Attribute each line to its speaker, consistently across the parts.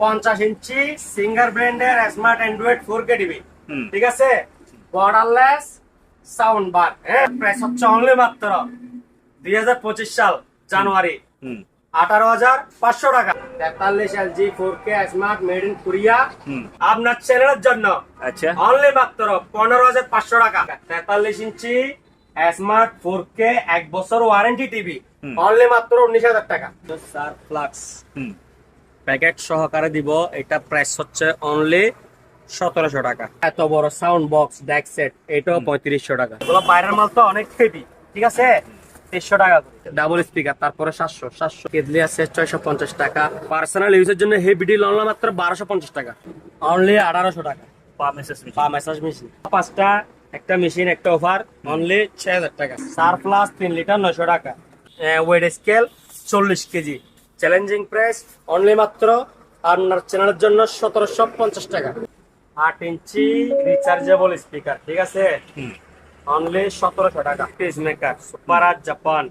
Speaker 1: পঞ্চাশ inch Singer ব্র্যান্ডের smart Android four K TV ঠিক আছে? বর্ডারলেস সাউন্ড বার হ্যাঁ প্রাইস হচ্ছে অনলি মাত্র দুই হাজার পঁচিশ সাল জানুয়ারি। আঠারো হাজার পাঁচশো টাকা। তেতাল্লিশ L G four K smart made in Korea আপনার চ্যানেলের জন্য
Speaker 2: আচ্ছা।
Speaker 1: অনলি মাত্র পনেরো হাজার পাঁচশো টাকা। তেতাল্লিশ ইঞ্চি স্মার্ট ফোর কে এক বছর ওয়ারেন্টি টিভি অনলি মাত্র উনিশ হাজার টাকা। স্যার ফ্লাক্স প্যাকেট সহকারে দিব। এটা প্রাইস হচ্ছে অনলি সতেরোশো টাকা। এত বড় সাউন্ড বক্স ডেক সেট এটাও পঁয়ত্রিশশো টাকা। এগুলো বাইরের মাল তো অনেক হেভি ঠিক আছে? তেইশশো টাকা ডাবল স্পিকার তারপরে সাতশো সাতশো কেদলি আছে ছয়শো পঞ্চাশ টাকা। পার্সোনাল ইউজের জন্য হেভি ডিল অনলি মাত্র বারোশো পঞ্চাশ টাকা। অনলি আঠারোশো টাকা।
Speaker 2: পা মেসেজ
Speaker 1: মেশিন পাঁচটা একটা মেশিন একটা অফার অনলি ছয় হাজার টাকা। সার প্লাস তিন লিটার নয়শো টাকা। ওয়েট স্কেল চল্লিশ কেজি। চ্যালেঞ্জিং প্রাইস অনলি মাত্র আপনার চ্যানেলের জন্য সতেরোশো পঞ্চাশ টাকা। আট ইঞ্চি রিচার্জেবল স্পিকার ঠিক আছে? অনলি সতেরোশো টাকা। পেস মেকার সুপার আর জাপান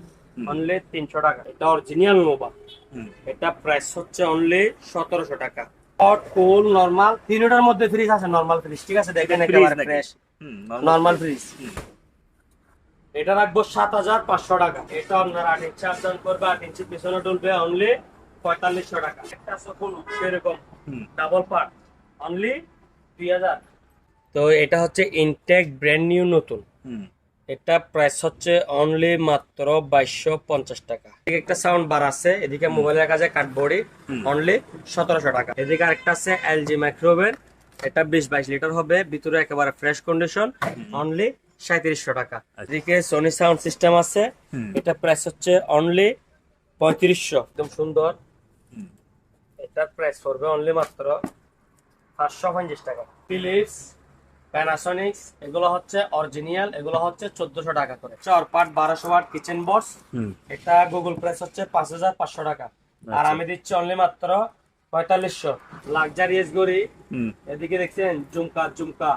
Speaker 1: অনলি তিনশো টাকা। এটা অরিজিনাল মোবা
Speaker 2: হুম।
Speaker 1: এটা প্রাইস হচ্ছে অনলি সতেরোশো টাকা। হট কুল নর্মাল তিনটার মধ্যে ফ্রিজ আছে নর্মাল ফ্রিজ ঠিক আছে? দেখেন একেবারে ফ্রেশ নর্মাল ফ্রিজ। এটা রাখব সাত হাজার পাঁচশো টাকা। এটা আপনার আট ইঞ্চি ডাউন করবে আট ইঞ্চি পিছনে ডুলবে অনলি পঁয়তাল্লিশশো টাকা। একটা সফল সেরকম। ডাবল পার্ট অনলি দুই হাজার। তো এটা হচ্ছে ইনটেক ব্র্যান্ড নিউ নতুন। এটা প্রাইস হচ্ছে অনলি মাত্র বাইশশো পঞ্চাশ টাকা। একটা সাউন্ড বার আছে এদিকে মোবাইলের কাছে কার্ডবোর্ডে
Speaker 2: হুম।
Speaker 1: অনলি সতেরোশো টাকা। এদিকে আরেকটা আছে এলজি মাইক্রোওভেন এটা বিশ বাইশ লিটার হবে ভিতরে একেবারে ফ্রেশ কন্ডিশন অনলি সাঁত্রিশশো টাকা। এদিকে সোনি সাউন্ড সিস্টেম আছে। এটা প্রাইস হচ্ছে অনলি পঁয়ত্রিশশো। একদম সুন্দর। এটার প্রাইস পড়বে অনলি মাত্র পাঁচশো পঞ্চাশ টাকা। ফিলিপস প্যানাসনিক্স এগুলো হচ্ছে অরিজিনাল এগুলো হচ্ছে চোদ্দশো টাকা করে। চার পার্ট বারোশো ওয়াট কিচেন বক্স এটা গুগল প্রাইস হচ্ছে পাঁচ হাজার পাঁচশো টাকা। আর
Speaker 2: আচ্ছা।
Speaker 1: আমি দিচ্ছি অনলি মাত্র পঁয়তাল্লিশশো। লাক্সারিয়াস গড়ি এদিকে দেখছেন জুমকা জুমকা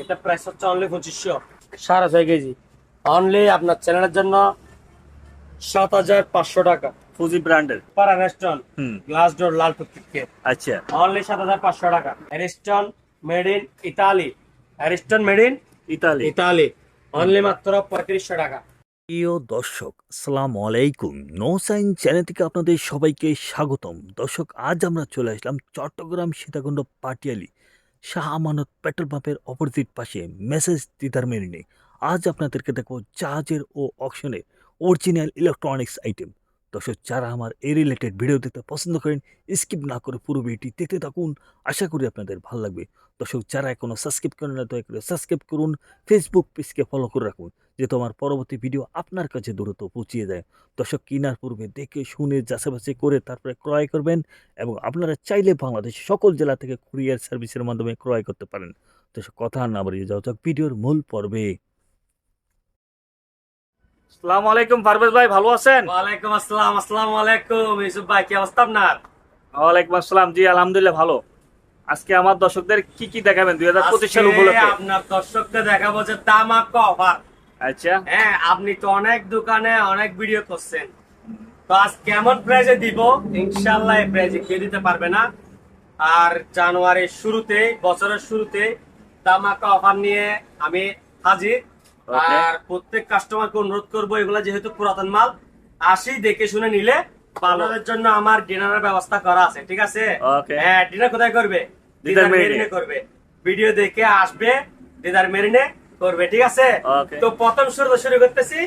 Speaker 1: এটা প্রাইস হচ্ছে অনলি পঁচিশশো। সাড়ে ছয় কেজি। অনলি আপনার চ্যানেলের জন্য সাত হাজার পাঁচশো টাকা।
Speaker 2: ফুজি ব্র্যান্ডের
Speaker 1: প্যারানেস্টন
Speaker 2: হুম।
Speaker 1: গ্লাস ডোর লাল টুকটুকে
Speaker 2: আচ্ছা।
Speaker 1: অনলি সাত হাজার পাঁচশো টাকা। Ariston made in Italy Ariston made in
Speaker 2: Italy
Speaker 1: Italy only মাত্র পঁয়ত্রিশশো টাকা।
Speaker 3: প্রিয় দর্শক আসসালামু আলাইকুম। নো সাইন চ্যানেল থেকে আপনাদের সবাইকে স্বাগতম। দর্শক আজ আমরা চলে আসলাম চট্টগ্রাম সীতাকুণ্ড পাটিয়ালি। শাহ আমানত পেট্রোল পাম্পের অপোজিট পাশে মেসেজ দিদার মেরিনে। আজ আপনাদেরকে দেখো জাহাজের ও অকশনের অরিজিনাল ইলেকট্রনিক্স আইটেম। দর্শক, যারা আমার এই রিলেটেড ভিডিও দেখতে পছন্দ করেন, স্কিপ না করে পুরো ভিডিওটি দেখতে থাকুন। আশা করি আপনাদের ভালো লাগবে। দর্শক, যারা এখনও সাবস্ক্রাইব করেন না, দয়া করে সাবস্ক্রাইব করুন। ফেসবুক পেজকে ফলো করে রাখুন। যে তোমার পরবর্তী ভিডিও আপনার কাছে দ্রুত পৌঁছিয়ে দেয়। দর্শক কেনার পূর্বে দেখে শুনে যাচাবাচি করে তারপরে ক্রয় করবেন এবং আপনারা চাইলে বাংলাদেশের সকল জেলা থেকে কুরিয়ার সার্ভিসের মাধ্যমে ক্রয় করতে পারেন। দর্শক কথা না বাড়িয়ে যাওয়া যাক ভিডিওর মূল পর্বে।
Speaker 2: আসসালামু আলাইকুম পারভেজ ভাই ভালো আছেন?
Speaker 1: ওয়ালাইকুম আসসালাম আসসালামু আলাইকুম। ইউসুফ ভাই কি অবস্থা আপনার?
Speaker 2: ওয়ালাইকুম আসসালাম জি আলহামদুলিল্লাহ ভালো। আজকে আমার দর্শকদের কি কি দেখাবেন? দুই হাজার পঁচিশ সাল উপলক্ষে।
Speaker 1: আপনার দর্শককে দেখাবো যে তামাক অফার
Speaker 2: আচ্ছা।
Speaker 1: হ্যাঁ আপনি তো অনেক দোকানে অনেক ভিডিও করছেন। তো আজ কেমন প্রাইজে দিব? ইনশাল্লাহ এই প্রাইজে কেউ দিতে পারবে না। আর জানুয়ারির শুরুতে বছরের শুরুতে তামাকা অফার নিয়ে আমি হাজির। আর প্রত্যেক কাস্টমারকে অনুরোধ করব এগুলা যেহেতু পুরাতন মাল আসি দেখে শুনে নিলে আপনাদের জন্য আমার ডিনারের ব্যবস্থা করা আছে ঠিক আছে? হ্যাঁ ডিনার কোথায় করবে?
Speaker 2: মেরিনে।
Speaker 1: মেরিনে করবে। ভিডিও দেখে আসবে দিদার মেরিনে। করবে ঠিক আছে? তো প্রথম শুরু শুরু করতেছি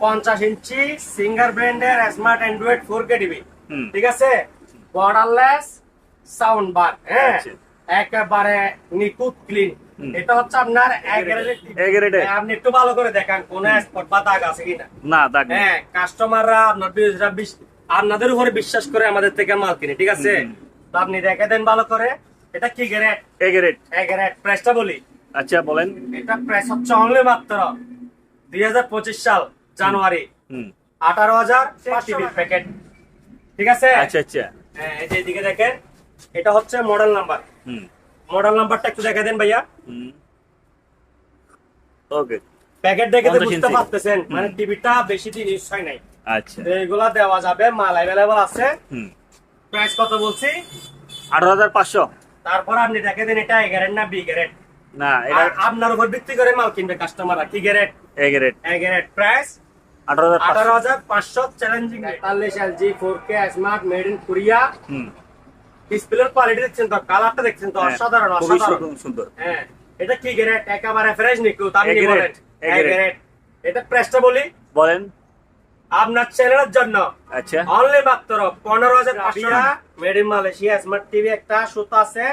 Speaker 1: পঞ্চাশ ইঞ্চি সিঙ্গার ব্র্যান্ডের smart Android four K TV ঠিক আছে? বর্ডারলেস সাউন্ড বার হ্যাঁ?
Speaker 2: আচ্ছা।
Speaker 1: একেবারে নিখুঁত ক্লিন এটা হচ্ছে আপনার? হ্যাঁ, আপনি একটু ভালো করে দেখান কোন স্পট বা দাগ আছে কিনা।
Speaker 2: না দাগ
Speaker 1: হ্যাঁ কাস্টমাররা আপনার আপনাদের উপরে বিশ্বাস করে আমাদের থেকে মাল কিনে ঠিক আছে? তো আপনি দেখে দেন ভালো করে এটা কি গ্রেড?
Speaker 2: এ গ্রেড
Speaker 1: এক গ্রেড প্রাইসটা বলি।
Speaker 2: আচ্ছা বলেন।
Speaker 1: এটা প্রাইস হচ্ছে অনলি মাত্র দুই হাজার পঁচিশ সাল জানুয়ারি। আঠারো হাজার টিভির প্যাকেট ঠিক আছে?
Speaker 2: আচ্ছা আচ্ছা।
Speaker 1: হ্যাঁ এই যে এদিকে দেখেন এটা হচ্ছে মডেল নাম্বার মডেল নাম্বারটা একটু দেখে দেন ভাইয়া।
Speaker 2: ওকে
Speaker 1: প্যাকেট দেখে তো বুঝতে পারতেছেন মানে টিভিটা বেশি দিন ইউজ হয় নাই।
Speaker 2: আচ্ছা।
Speaker 1: তো এগুলা দেওয়া যাবে মাল অ্যাভেলেবল আছে।
Speaker 2: হুম।
Speaker 1: প্রাইস কত বলছি?
Speaker 2: আঠারো হাজার পাঁচশো।
Speaker 1: তারপর আপনি দেখে দিন এটা এ গ্যারেট না বি গ্যারেট
Speaker 2: না এটা
Speaker 1: আপনার উপর ভিত্তি করে মাল কিনবে কাস্টমাররা কি গ্যারেট
Speaker 2: এ গ্রেড
Speaker 1: এ গ্যারেট প্রাইস
Speaker 2: আঠারো হাজার পাঁচশো।
Speaker 1: চ্যালেঞ্জিং তেতাল্লিশ LG four K smart made in Korea
Speaker 2: hmm.
Speaker 1: ডিসপ্লের কোয়ালিটি দেখছেন তো কালারটা দেখছেন তো
Speaker 2: হ্যাঁ,
Speaker 1: অসাধারণ অসাধারণ।
Speaker 2: সুন্দর-
Speaker 1: হ্যাঁ। এটা কি গ্যারেট একেবারে ফ্রেশ আপনি
Speaker 2: A grade,
Speaker 1: বলেন। গ্যারেট এটা প্রাইসটা বলি?
Speaker 2: বলেন।
Speaker 1: আপনার চ্যানেলের জন্য।
Speaker 2: আচ্ছা।
Speaker 1: অনলি মাত্র পনেরো হাজার পাঁচশো টাকা। Made in Malaysia smart TV একটা সুতা আছে।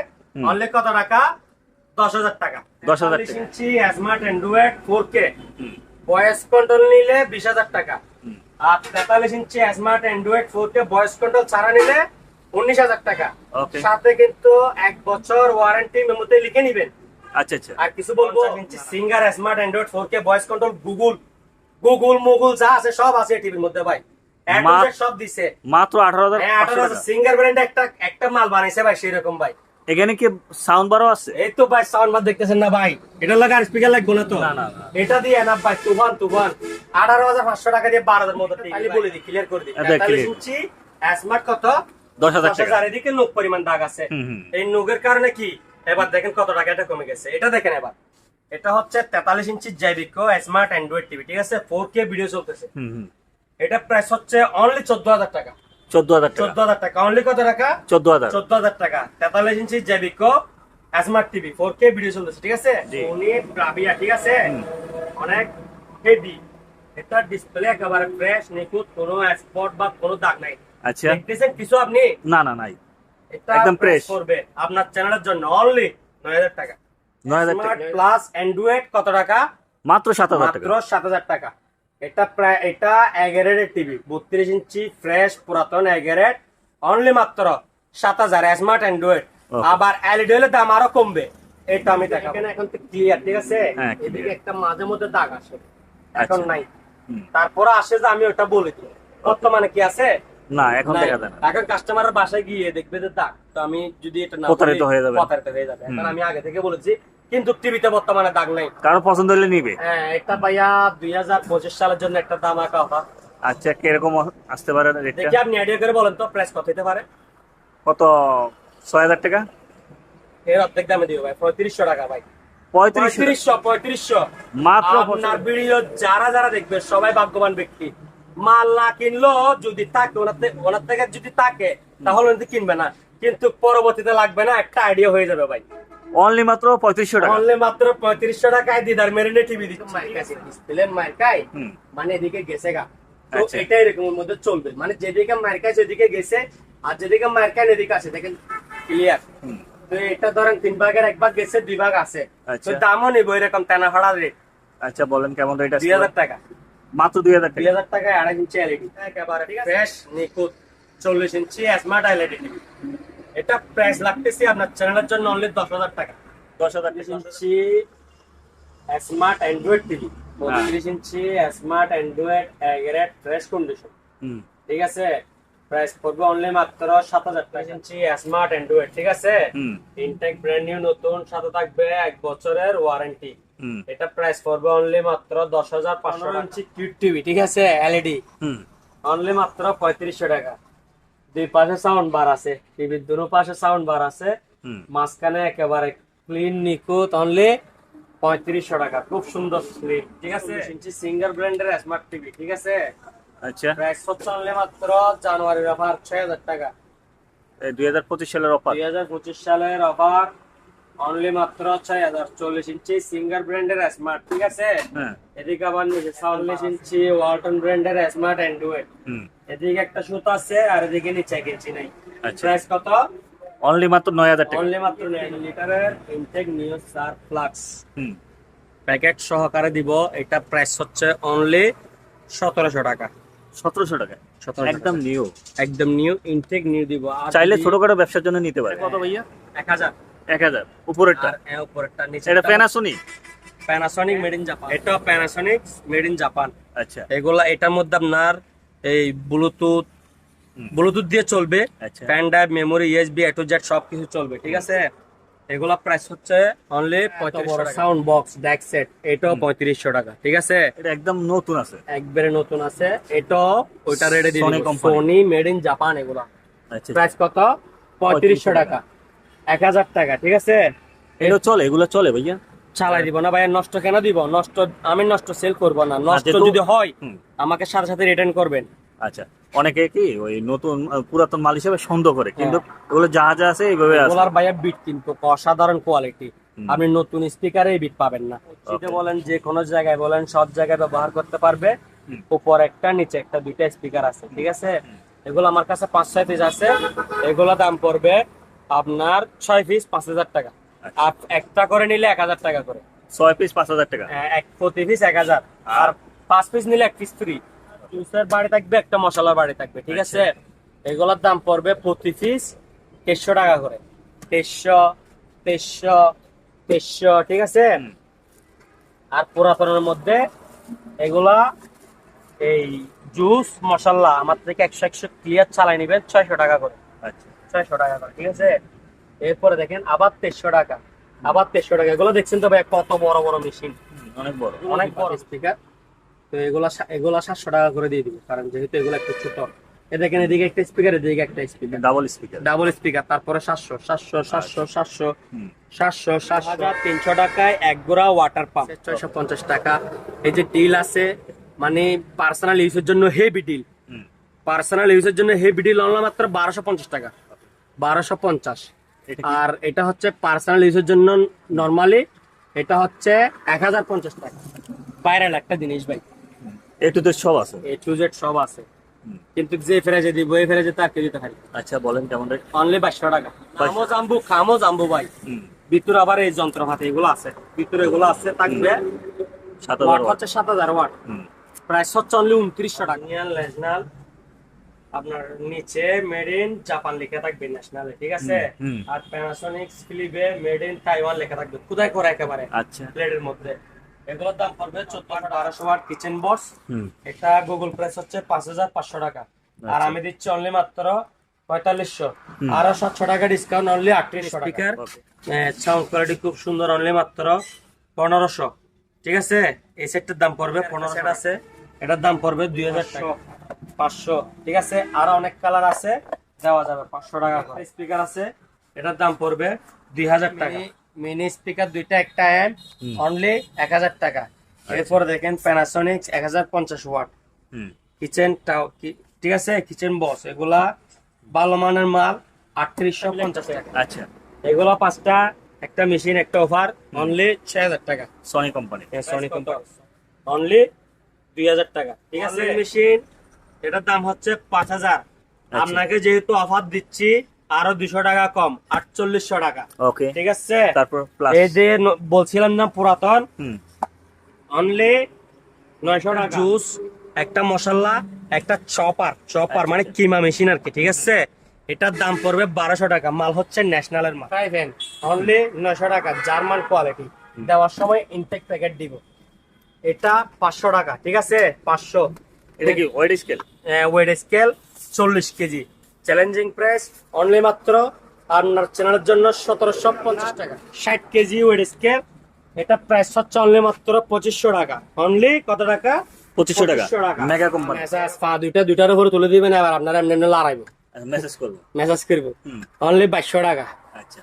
Speaker 1: অনলি কত টাকা? দশ হাজার টাকা।
Speaker 2: 10,000
Speaker 1: 40 inch smart Android four K voice control নিলে বিশ হাজার টাকা। আর তেতাল্লিশ inch smart Android four K voice control ছাড়া নিলে উনিশ হাজার টাকা। সাথে কিন্তু এক বছর ওয়ারেন্টি মেমোতে লিখে নিবেন।
Speaker 2: আচ্ছা আচ্ছা।
Speaker 1: আর কিছু বলব Singer smart Android four K voice control Google Google মুগুল যা আছে সব আছে টিভির মধ্যে ভাই। সব দিছে।
Speaker 2: মাত্র আঠারো হাজার
Speaker 1: হ্যাঁ, আঠারো হাজার সিঙ্গার ব্র্যান্ড একটা একটা মাল বানাইছে ভাই সেরকম ভাই।
Speaker 2: এখানে কি সাউন্ড বারও আছে?
Speaker 1: এই তো ভাই সাউন্ড বার দেখতেছেন না ভাই। এটা লাগা আর স্পিকার লাগবে না তো।
Speaker 2: না, না।
Speaker 1: এটা দিয়ে না ভাই তুফান তুফান। আঠারো হাজার পাঁচশো টাকা দিয়ে বারো হাজার মতো তাহলে বলে দিই ক্লিয়ার করে দিই।
Speaker 2: আচ্ছা,
Speaker 1: তেতাল্লিশ
Speaker 2: clear।
Speaker 1: স্মার্ট কত?
Speaker 2: দশ হাজার টাকা।
Speaker 1: এদিকে নোক পরিমাণ দাগ আছে। এই নোগের কারণে কি? এবার দেখেন কত টাকা এটা কমে গেছে। এটা দেখেন এবার। এটা হচ্ছে তেতাল্লিশ ইঞ্চি জৈবিক স্মার্ট অ্যান্ড্রয়েড টিভি ঠিক আছে? ফোর কে ভিডিও চলতেছে।
Speaker 2: হুম হুম।
Speaker 1: এটা প্রাইস হচ্ছে অনলি চোদ্দ হাজার টাকা।
Speaker 2: চোদ্দ হাজার টাকা।
Speaker 1: চোদ্দ হাজার টাকা। অনলি কত টাকা?
Speaker 2: চোদ্দ হাজার।
Speaker 1: চোদ্দ হাজার টাকা। তেতাল্লিশ ইঞ্চি জৈবিক smart TV four K video চলতেছে ঠিক আছে? ঠিক আছে? অনেক হেভি এটা ডিসপ্লে একেবারে ফ্রেশ নিখুঁত কোনো স্পট বা কোনো দাগ নাই।
Speaker 2: আচ্ছা।
Speaker 1: দেখতেছেন কিছু আপনি?
Speaker 2: না না নাই।
Speaker 1: এটা
Speaker 2: একদম fresh।
Speaker 1: করবে। আপনার চ্যানেলের জন্য অনলি নয় হাজার টাকা।
Speaker 2: নয় হাজার টাকা।
Speaker 1: স্মার্ট প্লাস অ্যান্ড্রয়েড কত টাকা?
Speaker 2: মাত্র সাত হাজার
Speaker 1: মাত্র
Speaker 2: টাকা।
Speaker 1: সাত হাজার টাকা। এটা প্রায় এটা এগারের টিভি বত্রিশ ইঞ্চি ফ্রেশ পুরাতন এগারের। অনলি মাত্র সাত হাজার স্মার্ট অ্যান্ড্রয়েড আবার এলইডি হলে দাম আরও কমবে। এটা আমি দেখাবো। এখন তো ক্লিয়ার ঠিক আছে?
Speaker 2: হ্যাঁ,
Speaker 1: এদিকে একটা মাঝে মধ্যে দাগ আসে। এখন
Speaker 2: আচ্ছা।
Speaker 1: নাই। তারপরে আসে যে আমি ওটা বলে দিই। বর্তমানে কি আছে?
Speaker 2: না এখন দেখা যায় না।
Speaker 1: এখন কাস্টমারের বাসায় গিয়ে দেখবে যে দাগ। তো আমি যদি এটা না
Speaker 2: প্রতারিত হয়ে যাবে।
Speaker 1: প্রতারিত হয়ে যাবে। এখন আমি আগে থেকে বলেছি কিন্তু টিভিতে বর্তমানে দাগ নাই।
Speaker 2: কারও পছন্দ হলে নিবে।
Speaker 1: হ্যাঁ ভাইয়া দুই হাজার পঁচিশ সালের জন্য একটা দাম আঁকা অফার
Speaker 2: আচ্ছা কীরকম আসতে পারে রেটটা
Speaker 1: দেখি আপনি আইডিয়া করে বলেন তো প্রাইস কত হতে পারে?
Speaker 2: কত? ছয় হাজার টাকা?
Speaker 1: এর অর্ধেক দামে দিও ভাই পঁয়ত্রিশশো টাকা ভাই।
Speaker 2: পঁয়ত্রিশ
Speaker 1: পঁয়ত্রিশশো পঁয়ত্রিশশো।
Speaker 2: মাত্র
Speaker 1: আপনার ভিডিও যারা যারা দেখবে সবাই ভাগ্যবান ব্যক্তি। মাল না কিনলো যদি থাকে ওনার থেকে ওনার থেকে যদি থাকে তাহলে কিনবে না। কিন্তু পরবর্তীতে লাগবে না একটা আইডিয়া হয়ে যাবে ভাই।
Speaker 2: অনলি মাত্র পঁয়ত্রিশশো টাকা।
Speaker 1: অনলি মাত্র পঁয়ত্রিশশো টাকায় দিদার মেরিনে টিভি দিচ্ছে। ডিসপ্লে মার্কাই মানে এদিকে গেছে গা। তো
Speaker 2: আচ্ছা।
Speaker 1: এটা এরকমের মধ্যে চলবে। মানে যেদিকে মার্কায় সেদিকে গেছে আর যেদিকে মার্কায় এদিকে আছে দেখেন ক্লিয়ার। তো এটা ধরেন তিন ভাগের এক ভাগ গেছে দুই ভাগ আছে।
Speaker 2: আচ্ছা।
Speaker 1: তো দামও নিবো এরকম টানা ফাড়া রেট
Speaker 2: আচ্ছা বলেন কেমন রেট আছে?
Speaker 1: দুই হাজার টাকা।
Speaker 2: মাত্র দুই হাজার
Speaker 1: দুই হাজার টাকায় আড়াই ইঞ্চি এলইডি একেবারে ফ্রেশ নিখুঁত চল্লিশ ইঞ্চি স্মার্ট এলইডি টিভি এটা প্রাইস লাগতেছে আপনার চ্যানেলের জন্য অনলি দশ হাজার টাকা।
Speaker 2: দশ হাজার
Speaker 1: ইঞ্চি স্মার্ট অ্যান্ড্রয়েড টিভি বত্রিশ ইঞ্চি স্মার্ট অ্যান্ড্রয়েড এগারেট ফ্রেশ কন্ডিশন ঠিক আছে? প্রাইস পড়বে অনলি মাত্র সাত হাজার টাকা। ইঞ্চি স্মার্ট অ্যান্ড্রয়েড ঠিক আছে? ইনটেক ব্র্যান্ড নিউ নতুন সাথে থাকবে এক বছরের ওয়ারেন্টি
Speaker 2: হুম।
Speaker 1: এটা প্রাইস পড়বে অনলি মাত্র দশ হাজার পাঁচশো ইঞ্চি কিউট টিভি ঠিক আছে? এলইডি
Speaker 2: হুম।
Speaker 1: অনলি মাত্র পঁয়ত্রিশশো টাকা। দুই পাশে সাউন্ড বার আছে টিভির দুনো পাশে সাউন্ড বার আছে মাঝখানে একেবারে ক্লিন নিখুঁত অনলি পঁয়ত্রিশশো টাকা। খুব সুন্দর স্লিপ ঠিক আছে? ইঞ্চি সিঙ্গার ব্র্যান্ডের স্মার্ট টিভি ঠিক আছে?
Speaker 2: আচ্ছা।
Speaker 1: প্রাইস হচ্ছে অনলি মাত্র জানুয়ারির অফার ছয় হাজার টাকা।
Speaker 2: দুই হাজার পঁচিশ সালের অফার
Speaker 1: দুই হাজার পঁচিশ সালের অফার অনলি মাত্র ছয় হাজার চল্লিশ ইঞ্চি সিঙ্গার ব্র্যান্ডের স্মার্ট ঠিক আছে?
Speaker 2: হ্যাঁ।
Speaker 1: এদিকে আবার নিচে চল্লিশ ইঞ্চি ওয়ালটন ব্র্যান্ডের স্মার্ট অ্যান্ড্রয়েড এদিকে একটা সুতো আছে আর এদিকে নিচে এক ইঞ্চি নাই।
Speaker 2: আচ্ছা।
Speaker 1: প্রাইস কত?
Speaker 2: অনলি মাত্র নয় হাজার টাকা।
Speaker 1: অনলি মাত্র নয় লিটারের ইনটেক নিউ সার ফ্লাক্স
Speaker 2: হুম।
Speaker 1: প্যাকেট সহকারে দিব এটা প্রাইস হচ্ছে অনলি সতেরোশো টাকা।
Speaker 2: সতেরোশো টাকা?
Speaker 1: 1700
Speaker 2: একদম নিউ
Speaker 1: একদম নিউ ইনটেক নিউ দিব। আর
Speaker 2: চাইলে ছোটখাটো ব্যবসার জন্য নিতে পারে। কত ভাইয়া?
Speaker 1: এক হাজার।
Speaker 2: এক হাজার উপরেরটা।
Speaker 1: আর এ উপরেরটা নিচে
Speaker 2: এটা Panasonic
Speaker 1: Panasonic made in Japan এটা প্যানাসনিক মেড ইন জাপান
Speaker 2: আচ্ছা।
Speaker 1: এগুলা এটার মধ্যে আপনার এই ব্লুটুথ ব্লুটুথ দিয়ে চলবে।
Speaker 2: আচ্ছা।
Speaker 1: Pen drive memory USB A to Z সবকিছু চলবে ঠিক আছে? এগুলা প্রাইস হচ্ছে অনলি পঁয়ত্রিশশো সাউন্ড বক্স ডেক সেট এটাও পঁয়ত্রিশশো টাকা ঠিক আছে?
Speaker 2: এটা একদম নতুন আছে।
Speaker 1: একবারে নতুন আছে। এটাও ওইটা ready
Speaker 2: Sony
Speaker 1: Sony made in Japan এগুলা।
Speaker 2: আচ্ছা
Speaker 1: প্রাইস কত? পঁয়ত্রিশশো টাকা। এক হাজার টাকা ঠিক আছে?
Speaker 3: এটা চলে এগুলো চলে ভাইয়া।
Speaker 1: চালাই দিব না ভাইয়া নষ্ট কেন দিব? নষ্ট আমি নষ্ট সেল করব না। নষ্ট যদি হয় আমাকে সাথে সাথে রিটার্ন করবেন।
Speaker 3: আচ্ছা অনেকে কি ওই নতুন পুরাতন মাল হিসেবে সন্দেহ করে কিন্তু এগুলো যা যা আছে এইভাবে আছে।
Speaker 1: ওলার ভাইয়া বিট কিন্তু অসাধারণ কোয়ালিটি আপনি নতুন স্পিকারে বিট পাবেন না। যেটা বলেন যে কোনো জায়গায় বলেন সব জায়গায় ব্যবহার করতে পারবে। উপর একটা নিচে একটা দুইটা স্পিকার আছে ঠিক আছে? এগুলো আমার কাছে পাঁচ ছয় পিস আছে। এগুলো দাম পড়বে আপনার ছয় পিস পাঁচ হাজার টাকা।
Speaker 3: আচ্ছা।
Speaker 1: আর একটা করে নিলে এক হাজার টাকা করে।
Speaker 3: ছয় পিস পাঁচ হাজার টাকা।
Speaker 1: আহ, এক প্রতি পিস এক হাজার। আর পাঁচ পিস নিলে এক পিস ফ্রি জুসের বাড়ি থাকবে একটা মশলার বাড়ি থাকবে ঠিক আছে? এগুলোর দাম পড়বে প্রতি পিস তেইশশো টাকা করে। তেইশশো তেইশশো তেইশশো ঠিক আছে? আর পুরাতনের মধ্যে এগুলা এই জুস মশলা আমার থেকে একশো একশো ক্লিয়ার চালাই নিবেন ছয়শো টাকা করে।
Speaker 3: আচ্ছা।
Speaker 1: ছয়শো টাকা করে ঠিক আছে? এরপরে দেখেন আবার তেইশশো টাকা। আবার তেইশশো টাকা। এগুলো দেখছেন তো ভাই কত বড় বড় মেশিন
Speaker 3: অনেক বড়।
Speaker 1: অনেক বড় স্পিকার তো এগুলা এগুলা সাতশো টাকা করে দিয়ে দিব কারণ যেহেতু এগুলো একটু ছোট। এ দেখেন এদিকে একটা স্পিকার এদিকে একটা speaker
Speaker 3: double speaker
Speaker 1: double speaker তারপরে সাতশো সাতশো সাতশো সাতশো সাতশো সাতশো। হাজার তিনশো টাকায় এক গোড়া ওয়াটার পাম্প ছয়শো পঞ্চাশ টাকা। এই যে ডিল আছে মানে পার্সোনাল ইউজের জন্য হেভি ডিল পার্সোনাল ইউজের জন্য হেভি ডিল অনলাইন মাত্র বারোশো পঞ্চাশ টাকা। বারোশো পঞ্চাশ। আর এটা হচ্ছে পার্সোনাল ইউজের জন্য নর্মালি এটা হচ্ছে এক হাজার পঞ্চাশ টাকা। ভাইরাল একটা জিনিস ভাই।
Speaker 3: একটু তো সব আছে?
Speaker 1: এ টু জেড সব আছে। কিন্তু যে ফেরাজে দিব এই ফেরাজে তার কেউ দিতে পারি
Speaker 3: আচ্ছা বলেন কেমন রেট
Speaker 1: অনলি বাইশশো টাকা। খামো জাম্বু খামো জাম্বু ভাই। ভিতরে আবার এই যন্ত্রপাতি এগুলো আছে। ভিতরে এগুলো আছে থাকবে
Speaker 3: সাত হাজার
Speaker 1: হচ্ছে সাত হাজার ওয়াট। প্রাইস হচ্ছে অনলি উনত্রিশশো টাকা। ন্যাশনাল আপনার নিচে মেড ইন জাপান লেখা থাকবে ন্যাশনাল ঠিক আছে। আর প্যানাসোনিক ফিলিপে মেড ইন তাইওয়ান লেখা থাকবে কোথায় করে একেবারে?
Speaker 3: আচ্ছা।
Speaker 1: প্লেটের মধ্যে। এগুলোর দাম পড়বে চোদ্দশো বারোশো ওয়াট কিচেন বক্স এটা গুগল প্রাইস হচ্ছে পাঁচ হাজার পাঁচশো টাকা। আর
Speaker 3: আচ্ছা।
Speaker 1: আমি দিচ্ছি অনলি মাত্র পঁয়তাল্লিশশো। আরও সাতশো টাকা ডিসকাউন্ট অনলি আটত্রিশশো স্পিকার সাউন্ড কোয়ালিটি খুব সুন্দর অনলি মাত্র পনেরোশো। ঠিক আছে? এই সেটটার দাম পড়বে পনেরো সেট আছে এটার দাম পড়বে দুই হাজার টাকা। পাঁচশো ঠিক আছে? আরও অনেক কালার আছে। দেওয়া যাবে পাঁচশো টাকা স্পিকার আছে এটার দাম পড়বে দুই হাজার টাকা। মিনি স্পিকার দুইটা একটা অ্যাম্প অনলি এক হাজার টাকা। এরপরে দেখেন প্যানাসোনিক এক হাজার পঞ্চাশ ওয়াট
Speaker 3: হুম।
Speaker 1: কিচেন টাও কি- ঠিক আছে? কিচেন বক্স এগুলা ভালো মানের মাল আটত্রিশশো পঞ্চাশ টাকা।
Speaker 3: আচ্ছা।
Speaker 1: এগুলা পাঁচটা একটা মেশিন একটা অফার অনলি ছয় হাজার টাকা।
Speaker 3: সনি কোম্পানি
Speaker 1: সনি অনলি দুই হাজার টাকা। ঠিক আছে? মেশিন এটার দাম হচ্ছে পাঁচ হাজার। আপনাকে যেহেতু অফার দিচ্ছি আরও দুশো টাকা কম আটচল্লিশশো টাকা।
Speaker 3: ওকে।
Speaker 1: ঠিক আছে?
Speaker 3: তারপর
Speaker 1: এই যে বলছিলাম না পুরাতন? অনলি নয়শো টাকা। জুস একটা মশলা একটা চপার চপার মানে কিমা মেশিন আর কি ঠিক আছে? এটার দাম পড়বে বারোশো টাকা মাল হচ্ছে ন্যাশনালের মাল। অনলি নয়শো টাকা জার্মান কোয়ালিটি দেওয়ার সময় ইনটেক প্যাকেট দিব। এটা পাঁচশো টাকা ঠিক আছে? পাঁচশো।
Speaker 3: এটা কি ওয়েট স্কেল
Speaker 1: ওয়েট স্কেল চল্লিশ কেজি। চ্যালেঞ্জিং প্রাইস অনলি মাত্র আপনার চ্যানেলের জন্য সতেরোশো পঞ্চাশ টাকা। ষাট কেজি ওয়েট স্কেল এটা প্রাইস হচ্ছে অনলি মাত্র পঁচিশশো টাকা। অনলি কত টাকা?
Speaker 3: পঁচিশশো টাকা। মেগা কোম্পানি
Speaker 1: পা দুইটা দুইটার উপরে তুলে দিবেন এবার আপনারা এমনি এমনি লড়াইবো।
Speaker 3: মেসেজ করব।
Speaker 1: মেসাজ করব। অনলি বাইশশো টাকা।
Speaker 3: আচ্ছা।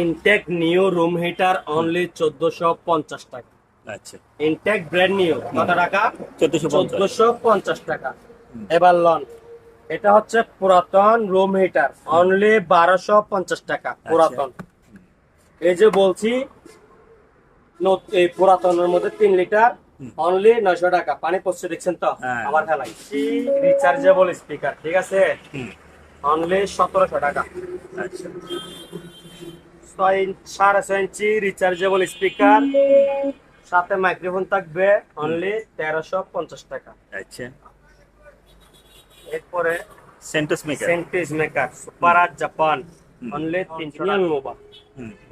Speaker 1: Intake new room heater only চোদ্দশো পঞ্চাশ টাকা।
Speaker 3: আচ্ছা।
Speaker 1: ইনটেক ব্র্যান্ড নিউ কত টাকা?
Speaker 3: চোদ্দশো পঞ্চাশ
Speaker 1: টাকা। এবার লন। এটা হচ্ছে পুরাতন রুম হিটার অনলি বারোশো পঞ্চাশ টাকা পুরাতন। এই যে বলছি এই পুরাতনের মধ্যে তিন লিটার অনলি নয়শো টাকা। পানি পড়ছে দেখছেন তো?
Speaker 3: হ্যাঁ।
Speaker 1: আবার ফেলাই রিচার্জেবল স্পিকার ঠিক আছে? অনলি সতেরোশো টাকা।
Speaker 3: আচ্ছা।
Speaker 1: ছয় সাড়ে ছয় ইঞ্চি রিচার্জেবল স্পিকার সাথে মাইক্রোফোন থাকবে অনলি তেরোশো পঞ্চাশ টাকা।
Speaker 3: আচ্ছা।
Speaker 1: এরপরে
Speaker 3: সেন্টাস মেকার
Speaker 1: সেন্টেজ মেকার সুপার আর জাপান অনলি তিনশো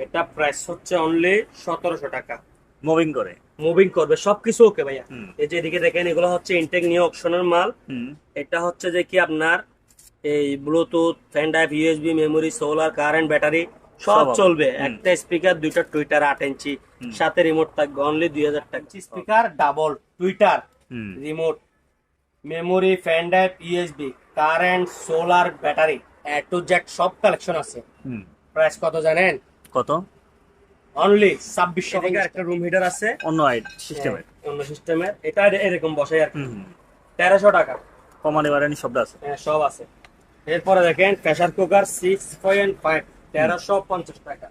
Speaker 1: এটা প্রাইস হচ্ছে অনলি সতেরোশো টাকা।
Speaker 3: মুভিং করে।
Speaker 1: মুভিং করবে সবকিছু ওকে ভাইয়া। এই যে এদিকে দেখেন এগুলো হচ্ছে ইনটেক নিউ অপশনের মাল। এটা হচ্ছে যে কি আপনার এই Bluetooth pen drive USB memory solar current battery
Speaker 3: সব
Speaker 1: চলবে। একটা স্পিকার দুইটা টুইটার আট ইঞ্চি সাথে রিমোট থাকবে অনলি দুই হাজার টাকা। Speaker double tweeter remote memory pen drive USB current solar battery A to Z সব কালেকশন আছে। প্রাইস কত জানেন?
Speaker 2: কত?
Speaker 1: অনলি ছাব্বিশশো টাকার একটা রুম হিটার আছে।
Speaker 2: অন্য আইট সিস্টেমের
Speaker 1: হ্যাঁ, অন্য সিস্টেমের এটা এরকম বসে আর তেরোশো টাকা।
Speaker 2: কমানি বাড়ানি শব্দ আছে।
Speaker 1: হ্যাঁ সব আছে। এরপরে দেখেন pressure cooker six point five তেরোশো পঞ্চাশ টাকা।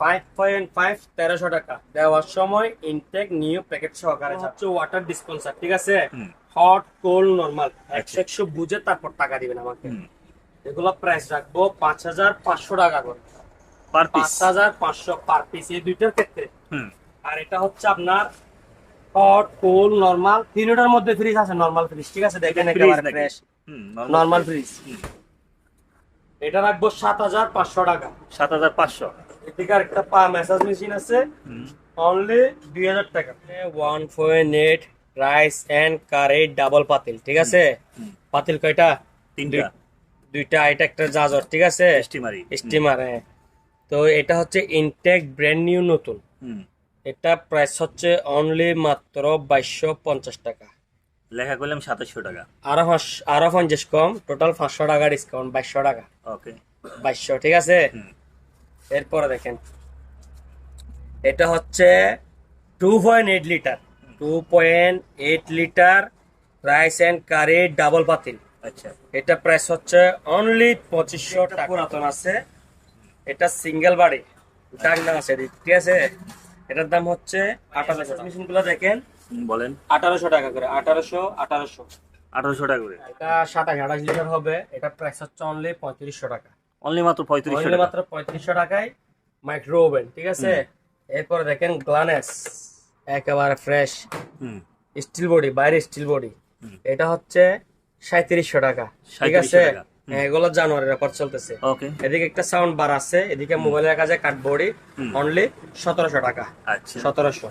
Speaker 1: ফাইভ পয়েন্ট ফাইভ তেরোশো টাকা। দেওয়ার সময় ইনটেক নিউ প্যাকেট সহকারে হচ্ছে ওয়াটার ডিসপেন্সার ঠিক আছে?
Speaker 2: হুম।
Speaker 1: হট কোল্ড নর্মাল একশো। একশো বুঝে তারপর টাকা দিবেন আমাকে। এগুলো প্রাইস রাখব পাঁচ হাজার পাঁচশো টাকা করে।
Speaker 2: পার
Speaker 1: পাঁচ হাজার পাঁচশো পার পিস এই দুইটার ক্ষেত্রে। আর এটা হচ্ছে আপনার হট কোল্ড নর্মাল তিনটার মধ্যে ফ্রিজ আছে নর্মাল ফ্রিজ ঠিক আছে? দেখেন একেবারে ফ্রেশ নর্মাল ফ্রিজ এটা রাখব সাত হাজার পাঁচশো টাকা।
Speaker 2: সাত হাজার পাঁচশো।
Speaker 1: এদিকে একটা পা ম্যাসাজ মেশিন আছে।
Speaker 2: হুম।
Speaker 1: অনলি দুই হাজার টাকা। One point eight rice and curry double পাতিল ঠিক আছে? পাতিল কয়টা?
Speaker 2: তিনটা।
Speaker 1: দুইটা এটা একটা জাজর ঠিক আছে?
Speaker 2: স্টিমারি।
Speaker 1: স্টিমার হ্যাঁ। তো এটা হচ্ছে ইনটেক ব্র্যান্ড নিউ নতুন। এটা প্রাইস হচ্ছে অনলি মাত্র বাইশশো পঞ্চাশ টাকা।
Speaker 2: লেখা করলাম সাতাশশো টাকা।
Speaker 1: আরও আরও পঞ্চাশ কম। টোটাল পাঁচশো টাকা ডিসকাউন্ট বাইশশো টাকা।
Speaker 2: ওকে।
Speaker 1: বাইশশো ঠিক আছে? এরপরে দেখেন। এটা হচ্ছে two point eight litre two point eight litre rice and curry double পাতিল
Speaker 2: আচ্ছা।
Speaker 1: এটা প্রাইস হচ্ছে অনলি পঁচিশশো টাকা। পুরাতন আছে। এটা সিঙ্গেল বাড়ি ডাকনা আছে ঠিক আছে? এটার দাম হচ্ছে আঠারোশো মেশিনগুলো দেখেন।
Speaker 2: বলেন।
Speaker 1: আঠারোশো টাকা করে। আঠারোশো আঠারোশো।
Speaker 2: আঠারোশো টাকা করে।
Speaker 1: এটা সাতাশ আঠাশ লিটার হবে। এটা প্রাইস হচ্ছে অনলি পঁয়ত্রিশশো টাকা।
Speaker 2: অনলি মাত্র পঁয়ত্রিশশো
Speaker 1: মাত্র পঁয়ত্রিশশো টাকায় মাইক্রো ওভেন ঠিক আছে? এরপরে দেখেন গ্লানেস একেবারে ফ্রেশ স্টিল বডি বাইরে স্টিল বডি এটা হচ্ছে সাঁত্রিশশো টাকা ঠিক আছে। হ্যাঁ, এগুলো জানুয়ারি রেকর্ড চলতেছে। এদিকে একটা সাউন্ড বার আছে এদিকে মোবাইলের কাছে কাঠবডি অনলি সতেরোশো টাকা।
Speaker 2: আচ্ছা।
Speaker 1: সতেরোশো।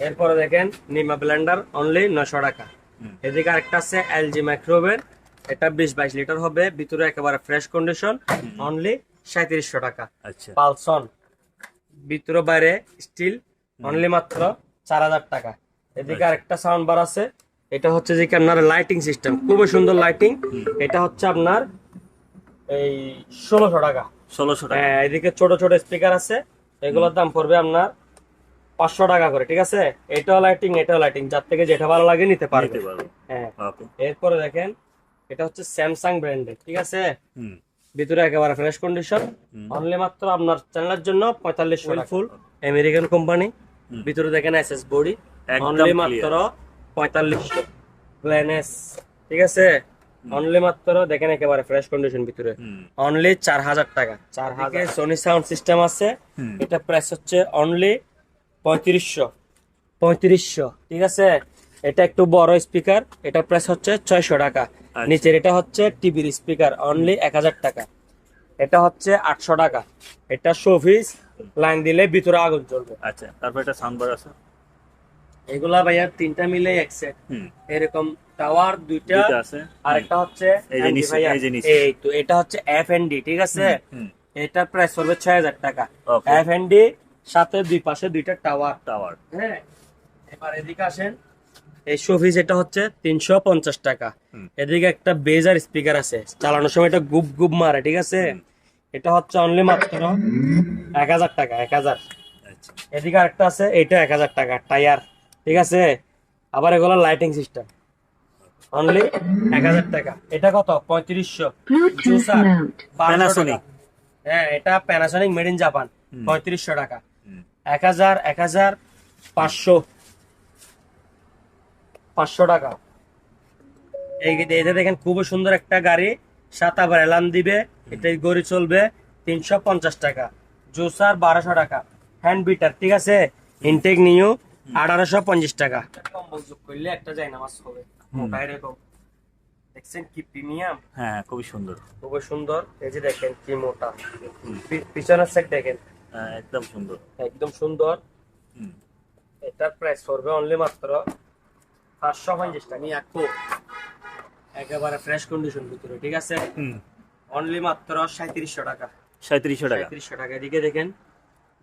Speaker 1: এরপরে দেখেন নিমা ব্লেন্ডার অনলি নশো টাকা। এদিকে আরেকটা আছে এলজি মাইক্রোওভেন এটা বিশ বাইশ লিটার হবে ভিতরে একেবারে ফ্রেশ কন্ডিশন অনলি সাঁত্রিশশো টাকা।
Speaker 2: আচ্ছা।
Speaker 1: পালসন ভিতরে বাইরে স্টিল অনলি মাত্র চার হাজার টাকা। এদিকে আরেকটা সাউন্ড বার আছে। এটা হচ্ছে যে কি আপনার লাইটিং সিস্টেম খুবই সুন্দর লাইটিং এটা হচ্ছে আপনার এই ষোলোশো টাকা।
Speaker 2: ষোলোশো টাকা।
Speaker 1: হ্যাঁ এদিকে ছোট ছোট স্পিকার আছে। এগুলোর দাম পড়বে আপনার পাঁচশো টাকা করে ঠিক আছে? এটাও লাইটিং এটাও লাইটিং যার থেকে যেটা ভালো লাগে নিতে পারবে। হ্যাঁ। এরপরে দেখেন এটা হচ্ছে স্যামসাং ব্র্যান্ডের ঠিক আছে? ভিতরে একেবারে ফ্রেশ কন্ডিশন অনলি মাত্র আপনার চ্যানেলের জন্য পঁয়তাল্লিশ ফুল আমেরিকান কোম্পানি। ভিতরে দেখেন এসএস বডি অনলি মাত্র পঁয়তাল্লিশশো প্ল্যানেস ঠিক আছে? অনলি মাত্র দেখেন একেবারে ফ্রেশ কন্ডিশন ভিতরে। অনলি চার হাজার টাকা। চার হাজার। সোনি সাউন্ড সিস্টেম আছে। এটা প্রাইস হচ্ছে অনলি পঁয়ত্রিশশো। পঁয়ত্রিশশো ঠিক আছে? এটা একটু বড় স্পিকার এটা প্রাইস হচ্ছে ছয়শো টাকা।
Speaker 2: আচ্ছা।
Speaker 1: নিচের এটা হচ্ছে টিভির স্পিকার অনলি এক হাজার টাকা। এটা হচ্ছে আটশো টাকা। এটা শোফিস লাইন দিলে ভিতরে আগুন জ্বলবে।
Speaker 2: আচ্ছা তারপর একটা সাউন্ড বার আছে।
Speaker 1: এগুলা ভাইয়া তিনটা মিলে এক সেট এরকম টাওয়ার দুইটা
Speaker 2: আছে।
Speaker 1: আর একটা হচ্ছে
Speaker 2: এই যে নিচে, এই যে নিচে।
Speaker 1: এই তো এটা হচ্ছে এফ এন ডি ঠিক আছে?
Speaker 2: হুম
Speaker 1: এটার প্রাইস পড়বে ছয় হাজার টাকা। এফ এন ডি সাথে দুই পাশে দুইটা টাওয়ার
Speaker 2: টাওয়ার
Speaker 1: হ্যাঁ? এবার এদিকে আসেন। এই শোফিস এটা হচ্ছে তিনশো পঞ্চাশ টাকা। এদিকে একটা বেজার স্পিকার আছে। চালানোর সময় এটা গুপ গুপ মারে ঠিক আছে? এটা হচ্ছে অনলি মাত্র এক হাজার টাকা এক হাজার।
Speaker 2: আচ্ছা।
Speaker 1: এদিকে আরেকটা আছে এটা এক হাজার টাকা টায়ার। ঠিক আছে? আবার এগুলো লাইটিং সিস্টেম অনলি এক হাজার টাকা। এটা কত? পঁয়ত্রিশশো।
Speaker 4: mode.
Speaker 2: Panasonic।
Speaker 1: হ্যাঁ এটা প্যানাসনিক মেড ইন জাপান। পঁয়ত্রিশশো টাকা। এক হাজার এক হাজার পাঁচশো। পাঁচশো টাকা। এই এটা দেখেন খুবই সুন্দর একটা গাড়ি। সাত আবার এলান দিবে এটা গড়ি চলবে তিনশো পঞ্চাশ টাকা। জুসার বারোশো টাকা। হ্যান্ড বিটার ঠিক আছে? ইনটেক নিউ আঠারোশো পঞ্চাশ টাকা। কম্বল যোগ করলে একটা যায় নামাজ হবে মোটা এরকম। দেখছেন কি প্রিমিয়াম
Speaker 2: হ্যাঁ খুবই সুন্দর।
Speaker 1: খুবই সুন্দর। এই যে দেখেন কি মোটা। পিছনের সেট দেখেন।
Speaker 2: হ্যাঁ, একদম সুন্দর।
Speaker 1: একদম সুন্দর।
Speaker 2: হুম।
Speaker 1: এটার প্রাইস পড়বে অনলি মাত্র পাঁচশো পঞ্চাশ টাকা। নিয়ে একটু একেবারে ফ্রেশ কন্ডিশন ভিতরে ঠিক আছে? অনলি মাত্র সাঁত্রিশশো টাকা।
Speaker 2: সাঁত্রিশশো টাকা।
Speaker 1: সাঁত্রিশশো টাকা। এদিকে দেখেন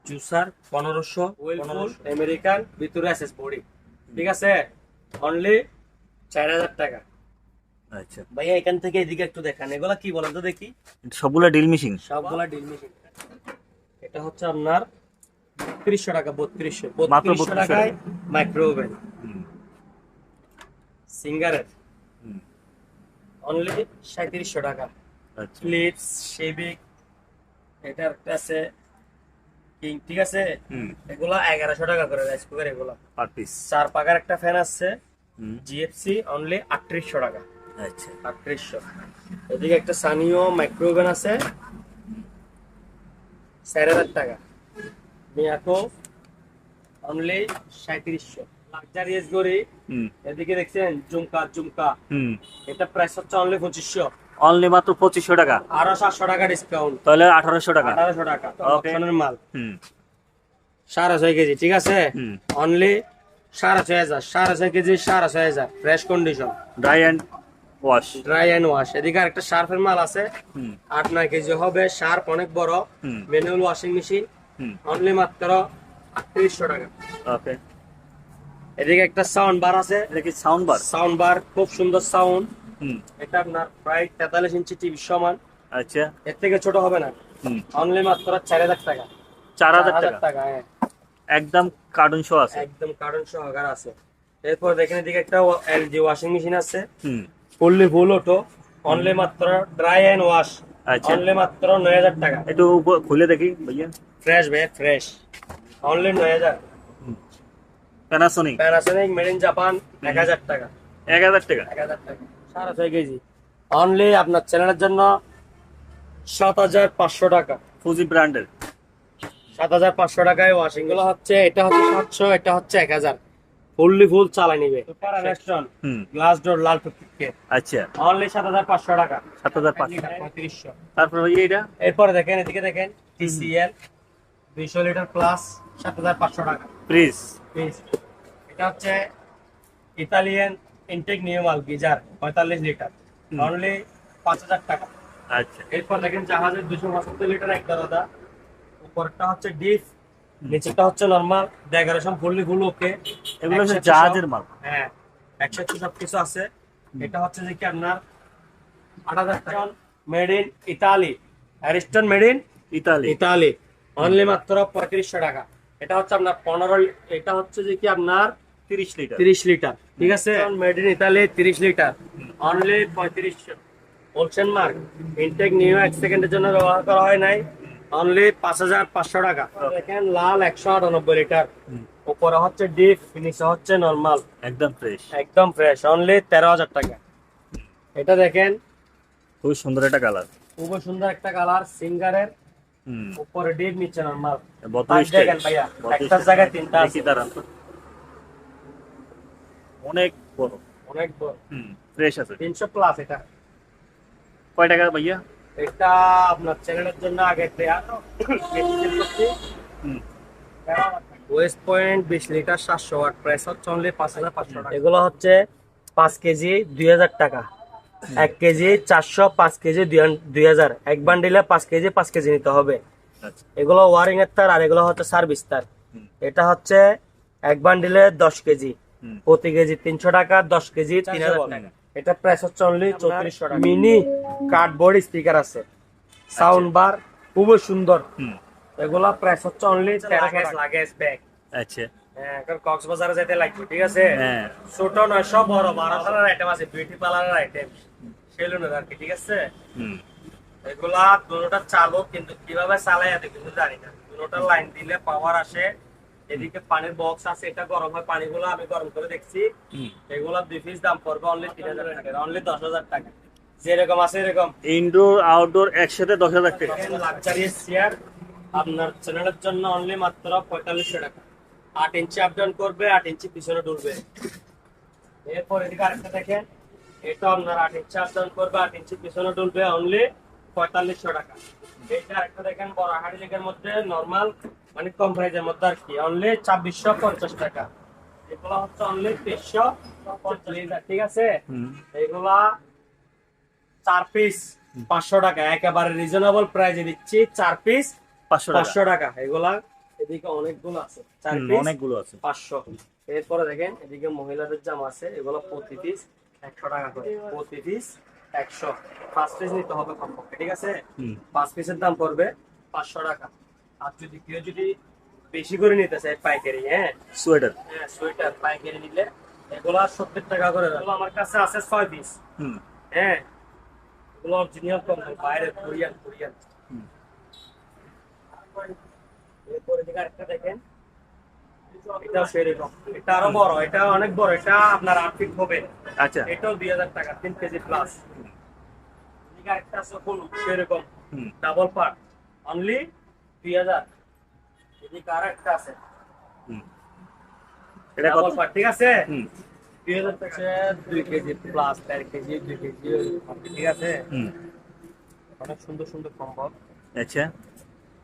Speaker 1: জুসার পনেরোশো আমেরিকান ভিতরে এসএস বডি ঠিক আছে? অনলি চার হাজার টাকা।
Speaker 3: আচ্ছা।
Speaker 1: ভাইয়া এখান থেকে এদিকে একটু দেখান। এগুলা কি বলেন তো দেখি?
Speaker 3: সবগুলো ড্রিল মেশিন
Speaker 1: সবগুলা ডিল মেশিন এটা হচ্ছে আপনার বত্রিশশো টাকা বত্রিশশো।
Speaker 3: মাত্র
Speaker 1: বত্রিশশো
Speaker 3: 3200
Speaker 1: টাকায় মাইক্রো ওভেন সিঙ্গারের অনলি সাঁত্রিশশো টাকা।
Speaker 3: আচ্ছা।
Speaker 1: ফিলিপস শেবিক এটা একটা আছে কিং ঠিক আছে? এগুলা এগারোশো টাকা করে রাইস কুকার এগুলা।
Speaker 3: পার পিস
Speaker 1: চার পাকার একটা ফ্যান আছে জিএফসি অনলি আটত্রিশশো টাকা।
Speaker 3: আচ্ছা।
Speaker 1: আটত্রিশশো। এদিকে একটা সানিও মাইক্রো ওভেন আছে। চার হাজার টাকা। মিয়াকো অনলি সাঁত্রিশশো লাক্সারিয়াস গড়ি এদিকে দেখছেন জুমকা জুমকা এটা প্রাইস হচ্ছে অনলি পঁচিশশো।
Speaker 3: অনলি মাত্র পঁচিশশো টাকা?
Speaker 1: আরও সাতশো টাকা ডিসকাউন্ট
Speaker 3: তাহলে আঠারোশো টাকা।
Speaker 1: আঠারোশো টাকা অপশনের মাল। সাড়ে ছয় কেজি ঠিক আছে? অনলি সাড়ে ছয় হাজার সাড়ে ছয় কেজি সাড়ে ছয় হাজার fresh condition
Speaker 3: dry and wash
Speaker 1: dry and wash এদিকে একটা শার্পের মাল আছে।
Speaker 3: হুম।
Speaker 1: আট নয় কেজি হবে শার্প অনেক বড়। ম্যানুয়াল ওয়াশিং মেশিন অনলি মাত্র আটত্রিশশো টাকা।
Speaker 3: ওকে
Speaker 1: এদিকে একটা সাউন্ড বার আছে
Speaker 3: এটা কি সাউন্ড বার
Speaker 1: সাউন্ড বার খুব সুন্দর সাউন্ড
Speaker 3: হুম।
Speaker 1: এটা আপনার প্রায় তেতাল্লিশ ইঞ্চি টিভি সমান।
Speaker 3: আচ্ছা।
Speaker 1: এর থেকে ছোট হবে না।
Speaker 3: হুম।
Speaker 1: অনলি মাত্র চার হাজার টাকা।
Speaker 3: চার হাজার
Speaker 1: চার
Speaker 3: টাকা?
Speaker 1: হ্যাঁ।
Speaker 3: একদম কার্টুন শো আছে?
Speaker 1: একদম কার্টুন শো সহকার আছে। এরপর দেখেন এদিকে একটা এলজি ওয়াশিং মেশিন আছে।
Speaker 3: Hmm.
Speaker 1: Fully full auto only মাত্র ড্রাই অ্যান্ড ওয়াশ
Speaker 3: আচ্ছা।
Speaker 1: অনলি মাত্র নয় হাজার টাকা।
Speaker 3: একটু উপর- খুলে দেখি ভাইয়া।
Speaker 1: ফ্রেশ ভাই ফ্রেশ অনলি নয় হাজার।
Speaker 3: Panasonic
Speaker 1: Panasonic made in Japan এক হাজার টাকা।
Speaker 3: এক হাজার টাকা।
Speaker 1: এক হাজার টাকা। সাড়ে ছয় কেজি। অনলি আপনার চ্যানেলের জন্য সাত হাজার পাঁচশো টাকা।
Speaker 3: ফুজি ব্র্যান্ডের
Speaker 1: সাত হাজার পাঁচশো টাকায় ওয়াশিংগুলো হচ্ছে এটা হচ্ছে সাতশো এটা হচ্ছে এক হাজার। ফুললি ফুল চালাই নিবে। রেস্টুরেন্ট গ্লাস ডোর লাল টুকটুকে।
Speaker 3: আচ্ছা।
Speaker 1: অনলি সাত হাজার পাঁচশো টাকা।
Speaker 3: সাত হাজার পাঁচশো।
Speaker 1: পঁয়ত্রিশশো
Speaker 3: তারপর এটা?
Speaker 1: এরপরে দেখেন এদিকে দেখেন টিসিএল দুইশো লিটার প্লাস সাত হাজার পাঁচশো টাকা।
Speaker 3: প্লিজ
Speaker 1: এটা হচ্ছে ইতালিয়ান ইনটেক নিউমাল গিজার পঁয়তাল্লিশ লিটার। অনলি পাঁচ হাজার টাকা।
Speaker 3: আচ্ছা।
Speaker 1: এরপর দেখেন জাহাজের দুশো পঁচাত্তর লিটার একটা দাদা। উপরটা হচ্ছে ডিপ নিচেরটা হচ্ছে normal. Decoration fully full okay
Speaker 3: এগুলো হচ্ছে জাহাজের মাল।
Speaker 1: হ্যাঁ একশো সব কিছু আছে। এটা হচ্ছে যে কি আপনার? আট হাজার টাকা। Made in Italy Ariston made in
Speaker 3: Italy.
Speaker 1: Italy only মাত্র পঁয়ত্রিশশো টাকা। এটা হচ্ছে আপনার পনেরো এটা হচ্ছে যে কি আপনার
Speaker 3: তিরিশ লিটার।
Speaker 1: তিরিশ লিটার ঠিক আছে? মেড ইন ইতালি তিরিশ লিটার। অনলি পঁয়ত্রিশশো হোলসেল মার্ক ইনটেক নিউ এক সেকেন্ডের জন্য ব্যবহার করা হয় নাই। অনলি পাঁচ হাজার পাঁচশো টাকা। দেখেন লাল একশো আটানব্বই লিটার। উপরে হচ্ছে ডিপ নিচে হচ্ছে নর্মাল
Speaker 3: একদম ফ্রেশ
Speaker 1: একদম ফ্রেশ অনলি তেরো হাজার টাকা। এটা দেখেন।
Speaker 3: খুব সুন্দর একটা কালার
Speaker 1: খুব সুন্দর একটা কালার সিঙ্গারের। উপরে ডিপ নিচে নর্মাল
Speaker 3: বত্রিশ
Speaker 1: দেখেন ভাইয়া একটা জায়গায় তিনটা আছে
Speaker 3: দাঁড়ান অনেক বড়
Speaker 1: অনেক বড়
Speaker 3: হুম ফ্রেশ আছে।
Speaker 1: তিনশো প্লাস এটা।
Speaker 3: কয় টাকা ভাইয়া?
Speaker 1: এটা আপনার চ্যানেলের জন্য আগে দেয়া
Speaker 3: হুম।
Speaker 1: ওয়েস্ট পয়েন্ট বিশ লিটার সাতশো ওয়াট প্রাইস হচ্ছে অনলি পাঁচ হাজার পাঁচশো টাকা। এগুলো হচ্ছে পাঁচ কেজি দুই হাজার টাকা। এক কেজি চারশো পাঁচ কেজি দুই হাজার। এক বান্ডিলে পাঁচ কেজি পাঁচ কেজি নিতে হবে।
Speaker 3: আচ্ছা।
Speaker 1: এগুলো ওয়ারিং এর তার আর এগুলো হচ্ছে সার্ভিস তার। এটা হচ্ছে এক বান্ডিলে দশ কেজি। প্রতি কেজি তিনশো টাকা দশ কেজি তিন হাজার টাকা। এটা প্রাইস হচ্ছে অনলি চৌত্রিশশো টাকা। মিনি কার্ডবোর্ড স্পিকার আছে। সাউন্ড বার খুবই সুন্দর। এগুলা প্রাইস হচ্ছে অনলি লাগেজ লাগেজ ব্যাগ।
Speaker 3: আচ্ছা।
Speaker 1: হ্যাঁ কক্সবাজারে যেতে লাগবে ঠিক আছে?
Speaker 3: হ্যাঁ।
Speaker 1: ছোট নয় সব বড় বারো কালার আইটেম আছে বিউটি পার্লারের আইটেম সেলুনের আর কি ঠিক আছে? এগুলা দুটোটা চালক কিন্তু কীভাবে চালাই এত কিছু জানি না। দুটোটা লাইন দিলে পাওয়ার আসে এদিকে পানির বক্স আছে এটা গরম হয় পানিগুলো আমি গরম করে দেখছি। এগুলা দুই পিস দাম পড়বে অনলি তিন হাজার টাকা অনলি দশ হাজার টাকা। যেরকম আছে এরকম।
Speaker 3: ইনডোর আউটডোর একসাথে দশ হাজার টাকা।
Speaker 1: লাক্সারিয়াস চেয়ার আপনার চ্যানেলের জন্য অনলি মাত্র পঁয়তাল্লিশশো টাকা। আট ইঞ্চি আপ ডাউন করবে আট ইঞ্চি পিছনে ডুলবে এরপর এদিকে আরেকটা দেখেন। এটা আপনার আট ইঞ্চি আপ করবে আট ইঞ্চি পিছনে ডুলবে অনলি পঁয়তাল্লিশশো টাকা। এইটা আরেকটা দেখেন বড় হাড়ি লেগের মধ্যে নর্মাল মানে কম প্রাইজের মধ্যে আর কি অনলি ছাব্বিশশো পঞ্চাশ টাকা। এগুলো হচ্ছে অনলি তেইশশো পঞ্চাশ ঠিক আছে? এগুলা চার পিস পাঁচশো টাকা একেবারে রিজনেবল প্রাইজে দিচ্ছি চার পিস
Speaker 3: পাঁচশো টাকা।
Speaker 1: এগুলা এদিকে অনেকগুলো আছে চার
Speaker 3: হুম,
Speaker 1: পিস
Speaker 3: অনেকগুলো আছে।
Speaker 1: পাঁচশো। এরপরে দেখেন এদিকে মহিলাদের জামা আছে এগুলো প্রতি পিস একশো টাকা করে। প্রতি পিস একশো। পাঁচ পিস নিতে হবে কমপক্ষে ঠিক আছে? পাঁচ পিসের দাম পড়বে পাঁচশো টাকা। আর যদি কেউ যদি বেশি করে নিতে চায় পাইকারি হ্যাঁ?
Speaker 3: সোয়েটার।
Speaker 1: হ্যাঁ সোয়েটার পাইকারি নিলে এগুলো সত্তর টাকা করে আমার কাছে আছে ছয় পিস
Speaker 3: হুম।
Speaker 1: হ্যাঁ? এগুলো অরিজিনাল কম্বল বাইরে কোরিয়ান কোরিয়ান। এরপরে দিকে আরেকটা দেখেন। এটাও সেরকম এটা আরও বড় এটা অনেক বড় এটা আপনার আট ফিট হবে।
Speaker 3: আচ্ছা।
Speaker 1: এটাও দুই হাজার টাকা তিন কেজি প্লাস আছে সেরকম ডাবল পার্ট অনলি দুই হাজার। এদিকে আর একটা আছে।
Speaker 3: হুম। এটা
Speaker 1: ডাবল পার্ট ঠিক আছে?
Speaker 3: হুম।
Speaker 1: দুই হাজার টাকা দুই কেজি প্লাস চার কেজি দুই কেজি ঠিক আছে? অনেক সুন্দর সুন্দর কম্বল
Speaker 3: আচ্ছা।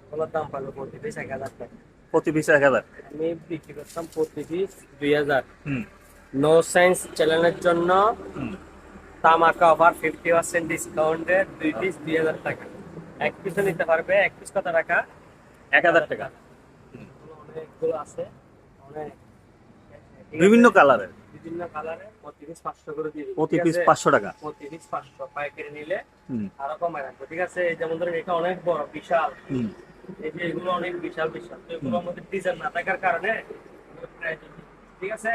Speaker 1: এগুলোর দাম পাবো প্রতি পিস এক হাজার টাকা।
Speaker 3: প্রতি পিস এক হাজার?
Speaker 1: আমি বিক্রি করতাম প্রতি পিস দুই হাজার। নো সায়েন্স চ্যানেলের জন্য তামাকা অফার ফিফটি পার্সেন্ট ডিসকাউন্টে দুই পিস দুই হাজার টাকা। এক পিসও নিতে পারবে এক পিস কত টাকা?
Speaker 3: এক হাজার টাকা।
Speaker 1: অনেকগুলো আছে অনেক।
Speaker 3: বিভিন্ন কালারের
Speaker 1: বিভিন্ন কালারে প্রতি পিস পাঁচশো করে দিয়ে
Speaker 3: প্রতি পিস
Speaker 1: আছে?
Speaker 3: পাঁচশো টাকা।
Speaker 1: প্রতি পিস পাঁচশো। পাইকারি নিলে আরও কমায় রাখব ঠিক আছে? যেমন ধরেন এটা অনেক বড় বিশাল। এই যে এগুলো অনেক বিশাল বিশাল। তো এগুলো আমাদের ডিজাইন না থাকার কারণে ঠিক আছে?